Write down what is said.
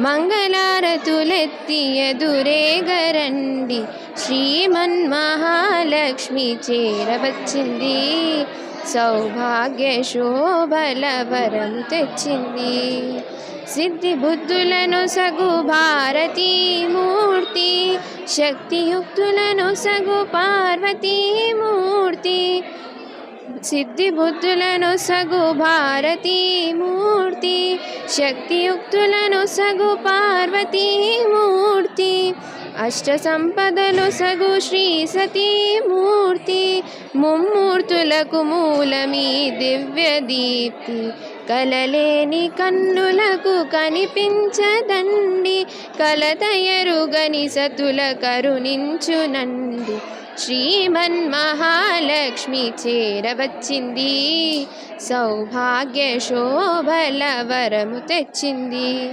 మంగళారతులెత్తి ఎదురేగరండి శ్రీమన్మహాలక్ష్మి చేరవచ్చింది. సౌభాగ్య శోభల వరం తెచ్చింది. సిద్ధి బుద్ధులను సగు భారతీ మూర్తి. శక్తియుక్తులను సగు పార్వతీ మూర్తి. సిద్ధి బుద్ధులను సగు భారతీ మూర్తి. శక్తియుక్తులను సగు పార్వతీ మూర్తి అష్ట సంపదలు సగు శ్రీ సతీ మూర్తి ముమ్మూర్తులకు మూలమీ దివ్య దీప్తి కలలేని కన్నులకు కనిపించదండి కలతయరుగని సతుల శ్రీమన్ శ్రీమన్మహాలక్ష్మి చేరవచ్చింది. సౌభాగ్య శోభల వరము తెచ్చింది.